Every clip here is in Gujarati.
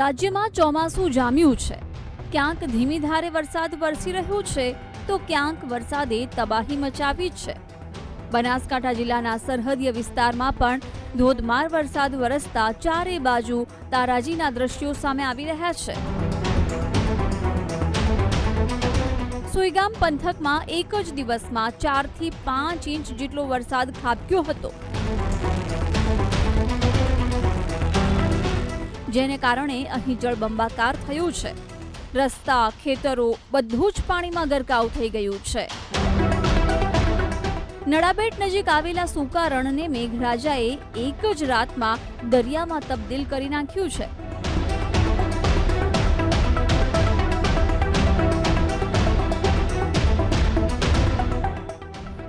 રાજ્યમાં ચોમાસું જામ્યું છે. ક્યાંક ધીમી ધારે વરસાદ વરસી રહ્યો છે, તો ક્યાંક વરસાદે તબાહી મચાવી છે. બનાસકાંઠા જિલ્લાના સરહદીય વિસ્તારમાં પણ ધોધમાર વરસાદ વરસતા ચારે બાજુ તારાજીના દ્રશ્યો સામે આવી રહ્યા છે. સુઈગામ પંથકમાં એક જ દિવસમાં ચારથી પાંચ ઇંચ જેટલો વરસાદ ખાબક્યો હતો. જેને કારણે અહીં જળબંબાકાર થયું છે. રસ્તા, ખેતરો બધું જ પાણીમાં ગરકાવ થઈ ગયું છે. નડાબેટ નજીક આવેલા સૂકા રણને મેઘરાજાએ એક જ રાતમાં દરિયામાં તબદીલ કરી નાખ્યું છે.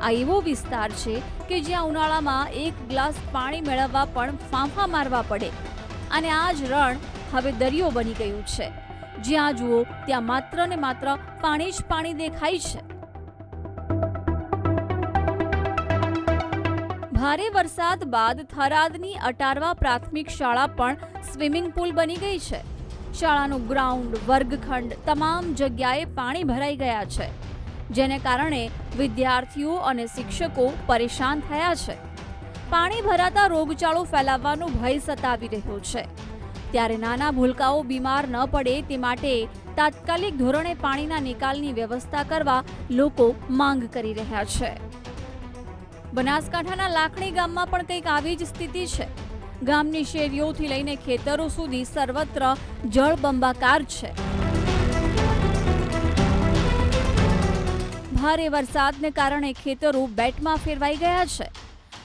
આ એવો વિસ્તાર છે કે જ્યાં ઉનાળામાં એક ગ્લાસ પાણી મેળવવા પણ ફાંફા મારવા પડે. અને આ જ રણ હવે દરિયો બની ગયું છે. જ્યાં જુઓ, ત્યાં માત્ર ને માત્ર પાણી જ પાણી દેખાય છે. ભારે વરસાદ બાદ થરાદની અટારવા પ્રાથમિક શાળા પણ સ્વિમિંગ પુલ બની ગઈ છે. શાળાનું ગ્રાઉન્ડ, વર્ગખંડ તમામ જગ્યાએ પાણી ભરાઈ ગયા છે, જેને કારણે વિદ્યાર્થીઓ અને શિક્ષકો પરેશાન થયા છે. પાણી ભરાતા રોગચાળો ફેલાવવાનો ભય સતાવી રહ્યો છે. ત્યારે નાના ભૂલકાઓ બીમાર ન પડે તે માટે તાત્કાલિક ધોરણે પાણીના નિકાલની વ્યવસ્થા કરવા લોકો માંગ કરી રહ્યા છે. બનાસકાંઠાના લાખણી ગામમાં પણ કંઈક આવી જ સ્થિતિ છે. ગામની શેરીઓથી લઈને ખેતરો સુધી સર્વત્ર જળબંબાકાર છે. ભારે વરસાદને કારણે ખેતરો બેટમાં ફેરવાઈ ગયા છે.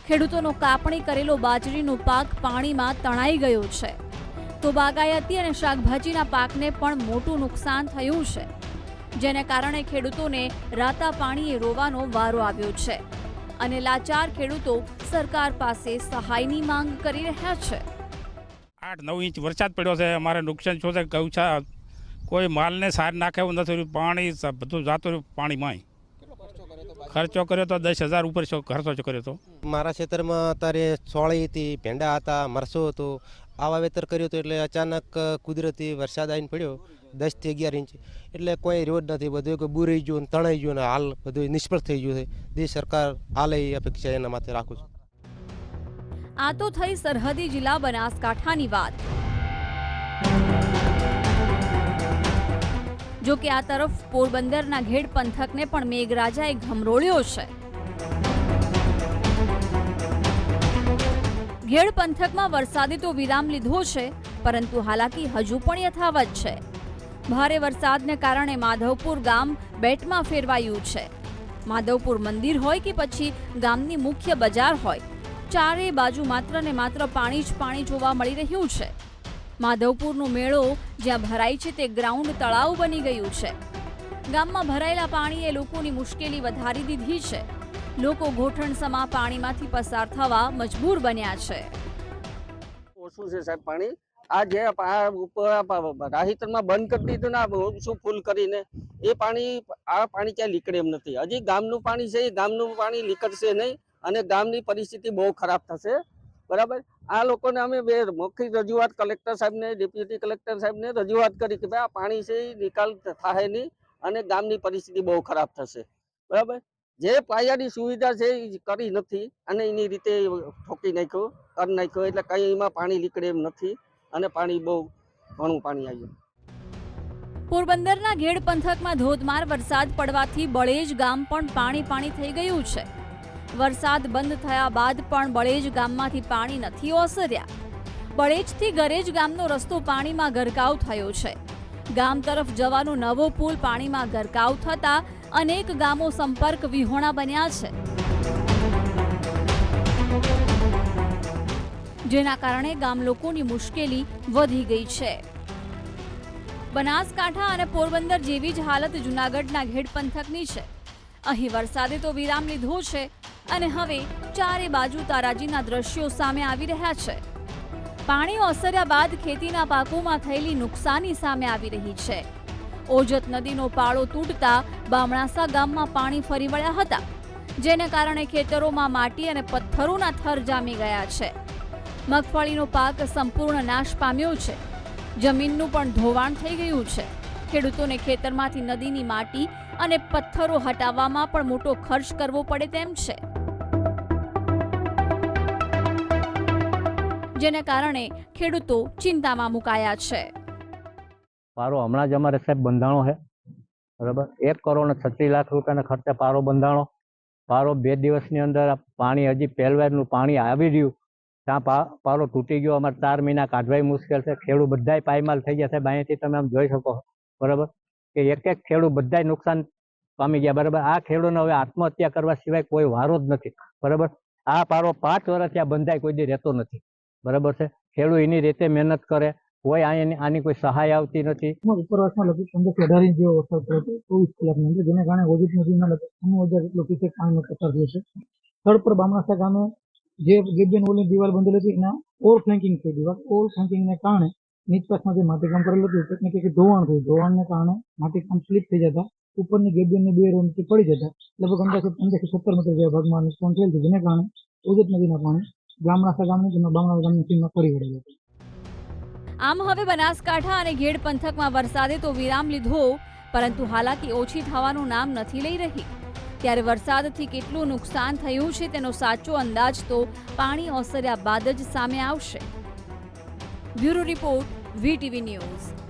ખેડૂતોનો કાપણી કરેલો બાજરીનો પાક પાણીમાં તણાઈ ગયો છે. તો બાગાયતી અને શાકભાજીના પાકને પણ મોટું નુકસાન થયું છે. જેને કારણે ખેડૂતોને રાતા પાણીએ રોવાનો વારો આવ્યો છે. અને લાચાર ખેડૂતો સરકાર પાસે સહાયની માંગ કરી રહ્યા છે. આઠ નવ ઇંચ વરસાદ પડ્યો છે. અમારે નુકસાન શું છે? ગૌછા કોઈ માલને સાર નાખે એવું નથી પાણી બધું જાતું રહ્યું પાણીમાંય. ખર્ચો કર્યો તો દસ હજાર ઉપર ખર્ચો કર્યો તો. મારા ક્ષેત્રમાં અત્યારે સોળી હતી ભેંડા હતા મરસો હતો. આ વાવેતર કર્યું હતું એટલે અચાનક કુદરતી વરસાદ આવીને પડ્યો દસથી અગિયાર ઇંચ. એટલે કોઈ રોડ નથી બધું કે બુરાઈ ગયું ને તણાઈ ગયું ને હાલ બધું નિષ્ફળ થઈ ગયું છે. દેશ સરકાર હાલે એ અપેક્ષા એના માથે રાખું છું. આ તો થઈ સરહદી જિલ્લા બનાસકાંઠાની વાત. જો કે આ તરફ પોરબંદરના ઘેડ પંથકને પણ મેઘરાજાએ ઘમરોળ્યો છે. ઘેડ પંથકમાં વરસાદે તો વિરામ લીધો છે, પરંતુ હાલાકી હજુ પણ યથાવત છે. ભારે વરસાદને કારણે માધવપુર ગામ બેટમાં ફેરવાયું છે. માધવપુર મંદિર હોય કે પછી ગામની મુખ્ય બજાર હોય ચારે બાજુ માત્ર ને માત્ર પાણી જ પાણી જોવા મળી રહ્યું છે. માધવપુરનો મેળો જ્યાં ભરાય છે તે ગ્રાઉન્ડ તળાવ બની ગયું છે. ગામમાં ભરાયેલા પાણીએ લોકોની મુશ્કેલી વધારી દીધી છે. લોકો ઘોઠણસમા પાણીમાંથી પસાર થવા મજબૂર બન્યા છે. ઓછું છે સાહેબ પાણી. આ જે રાહિતરમાં બંધ કરી દીધું ને ઊંચું ફૂલ કરીને એ પાણી, આ પાણી ક્યાં નીકળે એમ નથી. હજી ગામનું પાણી છે, એ ગામનું પાણી નીકળશે નહીં અને ગામની પરિસ્થિતિ બહુ ખરાબ થશે. બરાબર? આ લોકોને અમે બે મૌખિક રજૂઆત કલેક્ટર સાહેબને, ડેપ્યુટી કલેક્ટર સાહેબને રજૂઆત કરી કે ભાઈ આ પાણી છે નિકાલ થાય નહીં અને ગામની પરિસ્થિતિ બહુ ખરાબ થશે. બરાબર? જે પાયાની સુવિધા છે એ કરી નથી અને એની રીતે ઠોકી નાખ્યો, કરી નાખ્યો, એટલે કંઈ એમાં પાણી નીકળે એમ નથી અને પાણી બહુ ઘણું પાણી આવ્યું પોરબંદરના ઘેડ પંથકમાં ધોધમાર વરસાદ પડવાથી બળેજ ગામ પણ પાણી પાણી થઈ ગયું છે. વરસાદ બંધ થયા બાદ પણ બળેજ ગામમાંથી પાણી નથી ઓસર્યા. બળેજથી ગરેજ ગામનો રસ્તો પાણીમાં ગરકાવ થયો છે. ગામ તરફ જવાનો નવો પુલ પાણીમાં ગરકાવ થતા અનેક ગામો સંપર્ક વિહોણા બન્યા છે. જેના કારણે ગામ લોકોની મુશ્કેલી વધી ગઈ છે. બનાસકાંઠા અને પોરબંદર જેવી જ હાલત જૂનાગઢના ઘેડ પંથકની છે. અહીં વરસાદે તો વિરામ લીધો છે અને હવે ચારે બાજુ તારાજીના દ્રશ્યો સામે આવી રહ્યા છે. પાણી ઓસર્યા બાદ ખેતીના પાકોમાં થયેલી નુકસાની સામે આવી રહી છે. ઓજત નદીનો પાળો તૂટતા બામણાસા ગામમાં પાણી ફરી વળ્યા હતા, જેને કારણે ખેતરોમાં માટી અને પથ્થરોના થર જામી ગયા છે. મગફળીનો પાક સંપૂર્ણ નાશ પામ્યો છે. જમીનનું પણ ધોવાણ થઈ ગયું છે. ખેડૂતોને ખેતરમાંથી નદીની માટી અને પથ્થરો હટાવવામાં પણ મોટો ખર્ચ કરવો પડે તેમ છે. જેને કારણે ખેડૂતો ચિંતામાં મુકાયા છે. પારો હમણાં જ અમારે સાહેબ બંધાણો છે, બરાબર? એક કરોડ છત્રીસ લાખ રૂપિયાના ખર્ચે પારો બંધાણો. પારો બે દિવસની અંદર પાણી હજી પહેલવારનું પાણી આવી રહ્યું. ત્યાં પારો તૂટી ગયો, અમારે ચાર મહિના કાઢવાય મુશ્કેલ છે. ખેડૂત બધાય પાયમાલ થઈ ગયા સાહેબ અહીંયાથી તમે આમ જોઈ શકો, બરાબર? કે એક એક ખેડૂત બધાય નુકસાન પામી ગયા, બરાબર? આ ખેડૂતને હવે આત્મહત્યા કરવા સિવાય કોઈ વારો જ નથી, બરાબર? આ પારો પાંચ વર્ષ ત્યાં બંધાય, કોઈ દી રહેતો નથી. બરાબર છે? ખેડૂત એની રીતે મહેનત કરે, કોઈ આની કોઈ સહાય આવતી નથી. માં ઉપરવાસમાં લગભગ પંદરથી અઢાર ઇંચ જેવો વરસાદ થયો હતો, ચોવીસ કલાકની. અંદર જેના કારણે ઓજિત નદીમાં લગભગ ત્રણ હજાર જેટલો ક્યુસેક પાણીનો પસાર થયો છે. સ્થળ પર બામણાસા ગામે જે ગેબિયન ઓલની દિવાલ બંધેલી હતી, એના ઓવર ફ્લેન્કિંગ થઈ દિવાલ ઓવર ફ્લેન્કિંગને કારણે નીચપાસમાં જે માટીકામ કરેલું હતું કંઈક કે ધોવાણ થયું. ધોવાણને કારણે માટીકામ સ્લીપ થઈ જતા, ઉપરની ગેબિયનની બે રો પડી જતા, લગભગ અંદાજે પંદરથી સત્તર મીટર જેવા ભાગમાં નુકસાન થયેલ છે જેને કારણે ઓજત નદીના પાણી આમ હવે બનાસકાંઠા અને ઘેડ પંથકમાં વરસાદે તો વિરામ લીધો, પરંતુ હાલાકી ઓછી થવાનું નામ નથી લઈ રહી. ત્યારે વરસાદથી કેટલું નુકસાન થયું છે તેનો સાચો અંદાજ તો પાણી ઓસર્યા બાદ જ સામે આવશે. Bureau report, VTV news.